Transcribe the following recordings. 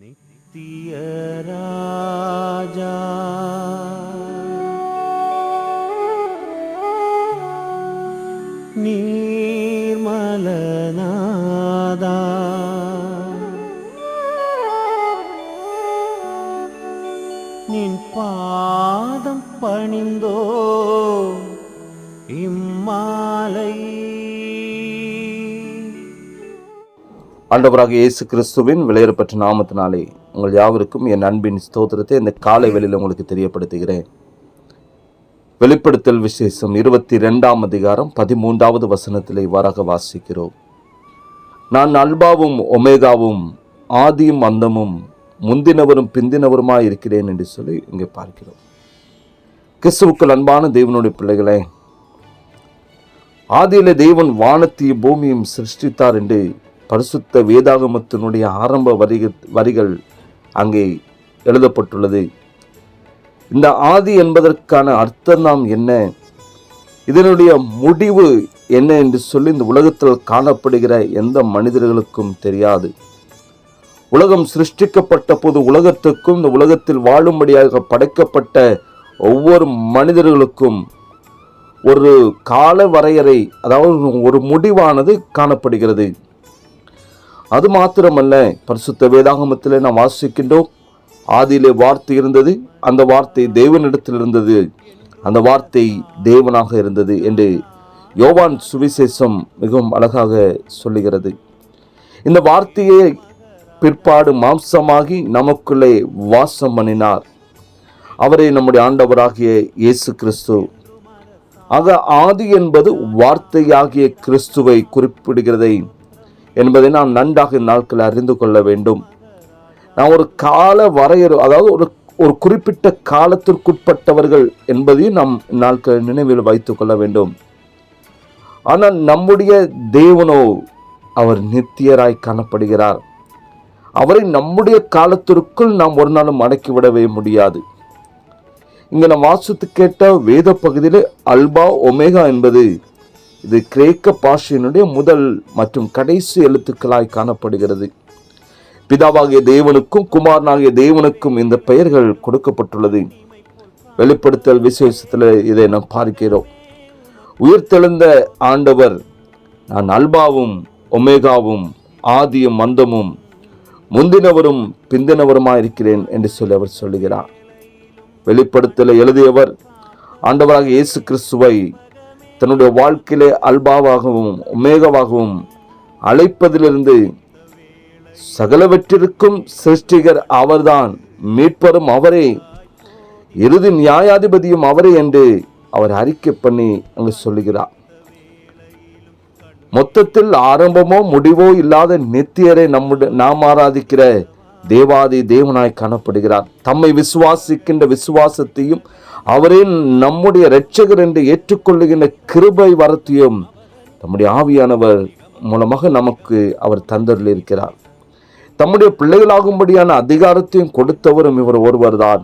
நித்திய ராஜா நீர்மலநாதா. நின் பாதம் பணிந்தோ. இம்மாலை ஆண்டவராக இயேசு கிறிஸ்துவின் விலையேறப்பட்ட நாமத்தினாலே உங்கள் யாவருக்கும் என் அன்பின் ஸ்தோத்திரத்தை இந்த காலை வெளியில் உங்களுக்கு தெரியப்படுத்துகிறேன். வெளிப்படுத்தல் விசேஷம் இருபத்தி ரெண்டாம் அதிகாரம் பதிமூன்றாவது வசனத்தில் இவ்வாறாக வாசிக்கிறோம். நான் அல்பாவும் ஒமேகாவும் ஆதியும் அந்தமும் முந்தினவரும் பிந்தினவருமாக இருக்கிறேன் என்று சொல்லி இங்கே பார்க்கிறோம். கிறிஸ்துவுக்குள் அன்பான தேவனுடைய பிள்ளைகளே ஆதியில தேவன் வானத்தையும் பூமியும் சிருஷ்டித்தார் என்று பரிசுத்த வேதாகமத்தினுடைய ஆரம்ப வரிக வரிகள் அங்கே எழுதப்பட்டுள்ளது. இந்த ஆதி என்பதற்கான அர்த்தம் நாம் என்ன? இதனுடைய முடிவு என்ன என்று சொல்லி இந்த உலகத்தில் காணப்படுகிற எந்த மனிதர்களுக்கும் தெரியாது. உலகம் சிருஷ்டிக்கப்பட்ட போது உலகத்துக்கும் இந்த உலகத்தில் வாழும்படியாக படைக்கப்பட்ட ஒவ்வொரு மனிதர்களுக்கும் ஒரு கால வரையறை அதாவது ஒரு முடிவானது காணப்படுகிறது. அது மாத்திரமல்ல பரிசுத்த வேதாகமத்தில் நாம் வாசிக்கின்றோம். ஆதியிலே வார்த்தை இருந்தது அந்த வார்த்தை தேவனிடத்தில் இருந்தது. அந்த வார்த்தை தேவனாக இருந்தது என்று யோவான் சுவிசேஷம் மிகவும் அழகாக சொல்லுகிறது. இந்த வார்த்தையை பிற்பாடு மாம்சமாகி நமக்குள்ளே வாசம் பண்ணினார். அவரே நம்முடைய ஆண்டவராகிய இயேசு கிறிஸ்து. ஆக ஆதி என்பது வார்த்தையாகிய கிறிஸ்துவை குறிப்பிடுகிறதை என்பதை நாம் நன்றாக நாட்கள் அறிந்து கொள்ள வேண்டும். நாம் ஒரு கால வரையறு அதாவது ஒரு ஒரு குறிப்பிட்ட காலத்திற்குட்பட்டவர்கள் என்பதையும் நாம் நாட்கள் நினைவில் வைத்துக் கொள்ள வேண்டும். ஆனால் நம்முடைய தேவனோ அவர் நித்தியராய் காணப்படுகிறார். அவரை நம்முடைய காலத்திற்குள் நாம் ஒரு நாளும் அடக்கிவிடவே முடியாது. இங்கே நம் வாசித்து கேட்ட வேத பகுதியில் அல்பா ஒமேகா என்பது இது கிரேக்க பாஷையினுடைய முதல் மற்றும் கடைசி எழுத்துக்களாய் காணப்படுகிறது. பிதாவாகிய தேவனுக்கும் குமாரனாகிய தேவனுக்கும் இந்த பெயர்கள் கொடுக்கப்பட்டுள்ளது. வெளிப்படுத்தல் விசேஷத்தில் இதை நாம் பார்க்கிறோம். உயிர்த்தெழுந்த ஆண்டவர் நான் அல்பாவும் ஒமேகாவும் ஆதியும் மந்தமும் முந்தினவரும் பிந்தினவருமாக இருக்கிறேன் என்று சொல்லி அவர் சொல்லுகிறார். வெளிப்படுத்தலை எழுதியவர் ஆண்டவராக இயேசு கிறிஸ்துவை தன்னுடைய வாழ்க்கையிலே அல்பாவாகவும் உமேகவாகவும் அழைப்பதிலிருந்து சகலவற்றிற்கும் சிருஷ்டிகர் அவர்தான் மீட்பரும் அவரே. இறுதி நியாயாதிபதியும் அவரே என்று அவர் அறிக்கை பண்ணி அங்கு சொல்லுகிறார். மொத்தத்தில் ஆரம்பமோ முடிவோ இல்லாத நித்தியரை நம்முடைய நாம் ஆராதிக்கிற தேவாதி தேவனாய் காணப்படுகிறார். தம்மை விசுவாசிக்கின்ற விசுவாசத்தையும் அவரே நம்முடைய இரட்சகர் என்று ஏற்றுக்கொள்ளுகின்ற கிருபை வரத்தையும் தம்முடைய ஆவியானவர் மூலமாக நமக்கு அவர் தந்தருளிருக்கிறார் இருக்கிறார். தம்முடைய பிள்ளைகளாகும்படியான அதிகாரத்தையும் கொடுத்தவரும் இவர் ஒருவர்தான்.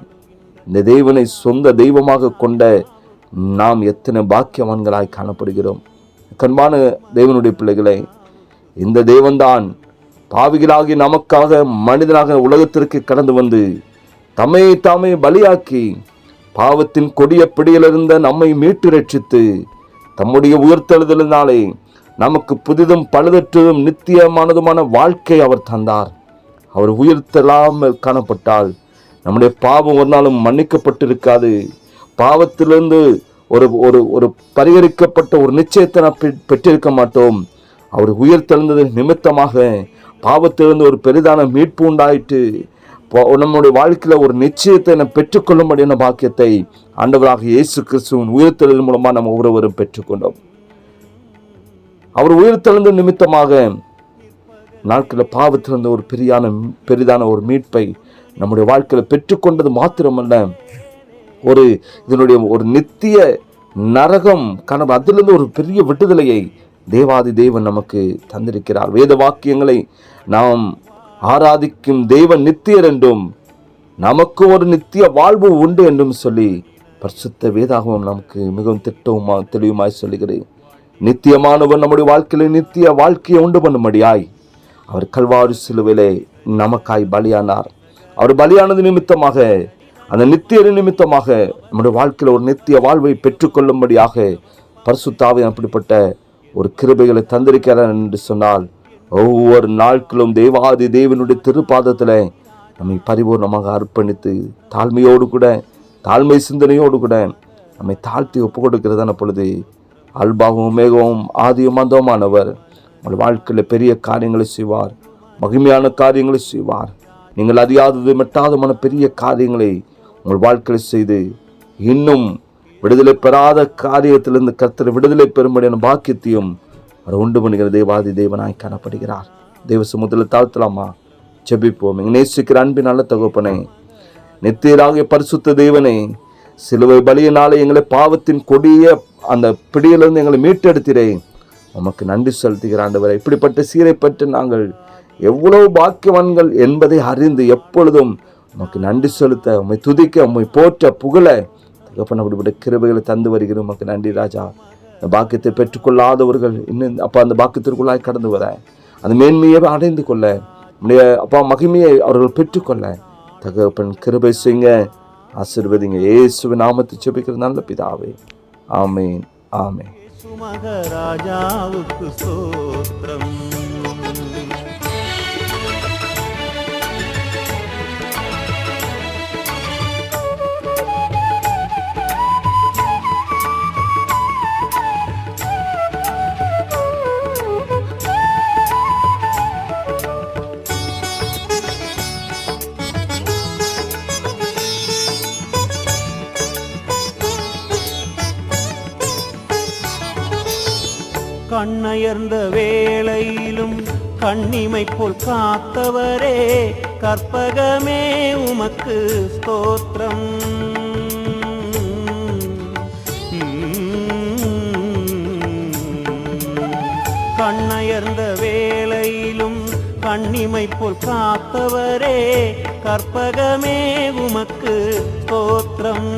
இந்த தெய்வனை சொந்த தெய்வமாக கொண்ட நாம் எத்தனை பாக்கியவான்களாய் காணப்படுகிறோம். கண்பான தெய்வனுடைய பிள்ளைகளை இந்த தெய்வந்தான் பாவிகளாகி நமக்காக மனிதனாக உலகத்திற்கு கடந்து வந்து தம்மை தாமே பலியாக்கி பாவத்தின் கொடிய பிடியிலிருந்த நம்மை மீட்டு ரட்சித்து தம்முடைய உயிர்த்தெழுதலினாலே நமக்கு புதிதும் பழுதற்றதும் நித்தியமானதுமான வாழ்க்கை அவர் தந்தார். அவர் உயிர்த்தெல்லாமல் காணப்பட்டால் நம்முடைய பாவம் ஒரு நாளும் மன்னிக்கப்பட்டிருக்காது. பாவத்திலிருந்து ஒரு ஒரு ஒரு பரிகரிக்கப்பட்ட ஒரு நிச்சயத்தை நாம் பெற்றிருக்க மாட்டோம். அவர் உயிர் தெழுந்தது நிமித்தமாக பாவத்திலிருந்து ஒரு பெரிதான மீட்பு உண்டாயிட்டு நம்முடைய வாழ்க்கையில் ஒரு நிச்சயத்தை நாம் பெற்றுக்கொள்ளும்படியான பாக்கியத்தை ஆண்டவராக இயேசு கிறிஸ்துவின் உயிர்த்தெழுதல் மூலமாக நம்ம ஒவ்வொருவரும் பெற்றுக்கொண்டோம். அவர் உயிர்த்தெழுந்த நிமித்தமாக நாட்களில் பாவத்திலிருந்து ஒரு பெரியான பெரிதான ஒரு மீட்பை நம்முடைய வாழ்க்கையில் பெற்றுக்கொண்டது மாத்திரமல்ல ஒரு இதனுடைய ஒரு நித்திய நரகம் கனவு அதிலிருந்து ஒரு பெரிய விடுதலையை தேவாதி தேவன் நமக்கு தந்திருக்கிறார். வேத வாக்கியங்களை நாம் ஆராதிக்கும் தெய்வன் நித்தியர் என்றும் நமக்கு ஒரு நித்திய வாழ்வு உண்டு என்றும் சொல்லி பரிசுத்த வேதாகவும் நமக்கு மிகவும் திட்டவுமா தெளிவுமாய் சொல்லுகிறேன். நித்தியமானவர் நம்முடைய வாழ்க்கையில் நித்திய வாழ்க்கையை உண்டு பண்ணும்படியாய் அவர் கல்வாறு சிலுவிலே நமக்காய் பலியானார். அவர் பலியானது நிமித்தமாக அந்த நித்திய நிமித்தமாக நம்முடைய வாழ்க்கையில் ஒரு நித்திய வாழ்வை பெற்றுக்கொள்ளும்படியாக பரிசுத்தாவை அப்படிப்பட்ட ஒரு கிருபைகளை தந்திருக்கிறார் என்று சொன்னால் ஒவ்வொரு நாட்களும் தேவாதி தேவனுடைய திருப்பாதத்தில் நம்மை பரிபூர்ணமாக அர்ப்பணித்து தாழ்மையோடு கூட தாழ்மை சிந்தனையோடு கூட நம்மை தாழ்த்தி ஒப்பு கொடுக்கிறதான பொழுது அல்பாகவும் மேகவும் ஆதியும் அந்தமானவர் உங்கள் வாழ்க்கையில் பெரிய காரியங்களை செய்வார் மகிமையான காரியங்களை செய்வார். நீங்கள் அறியாதது மெட்டாதமான பெரிய காரியங்களை உங்கள் வாழ்க்கையில் செய்து இன்னும் விடுதலை பெறாத காரியத்திலிருந்து கர்த்தர் விடுதலை பெறும்படியான பாக்கியத்தையும் அவர் உண்டு பண்ணுகிற தேவாதி தேவனாய் காணப்படுகிறார். தேவ சமுதிரத்தில் தாழ்த்தலாமா? ஜெபிப்போம். எங்க நேசிக்கிற அன்பின் நல்ல தகப்பனே நித்தியராகிய பரிசுத்த தேவனே சிலுவை பலியினாலே எங்களை பாவத்தின் கொடிய அந்த பிடியிலிருந்து எங்களை மீட்டெடுத்திரே. உமக்கு நன்றி செலுத்துகிற ஆண்டவரை. இப்படிப்பட்ட சீரை பற்றி நாங்கள் எவ்வளவு பாக்கியவான்கள் என்பதை அறிந்து எப்பொழுதும் உமக்கு நன்றி செலுத்த உம்மை துதிக்க உம்மை போற்ற புகழ தகப்பன் அப்படிப்பட்ட கிருபைகளை தந்து வருகிறோம் உமக்கு நன்றி ராஜா. இந்த பாக்கியத்தை பெற்றுக்கொள்ளாதவர்கள் இன்னும் அப்பா அந்த பாக்கியத்திற்குள்ளாய் கடந்து வர. அந்த மேன்மையை அடைந்து கொள்ள. நம்முடைய அப்பா மகிமையை அவர்கள் பெற்றுக்கொள்ள. தகப்பன் கிருபை செய்யுங்க. ஆசிர்வதிங்க. இயேசுவ நாமத்தை செபிக்கிற நல்ல பிதாவே. ஆமேன். ஆமேன். சுமகராஜாவுக்கு ஸ்தோத்திரம். கண்ணயர்ந்த வேளையிலும் கண்ணிமை போல் காத்தவரே கற்பகமே உமக்கு ஸ்தோத்திரம். கண்ணயர்ந்த வேளையிலும் கண்ணிமை போல் காத்தவரே கற்பகமே உமக்கு ஸ்தோத்திரம்.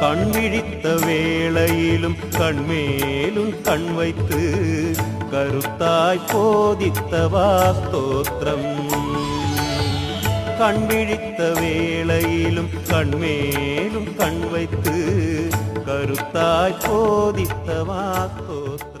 கண் விழித்த வேளையிலும் கண்மேலும் கண் வைத்து கருத்தாய் போதித்தவா ஸ்தோத்திரம் கண் விழித்த வேளையிலும் கண்மேலும் கண் வைத்து கருத்தாய் போதித்தவா ஸ்தோத்திரம்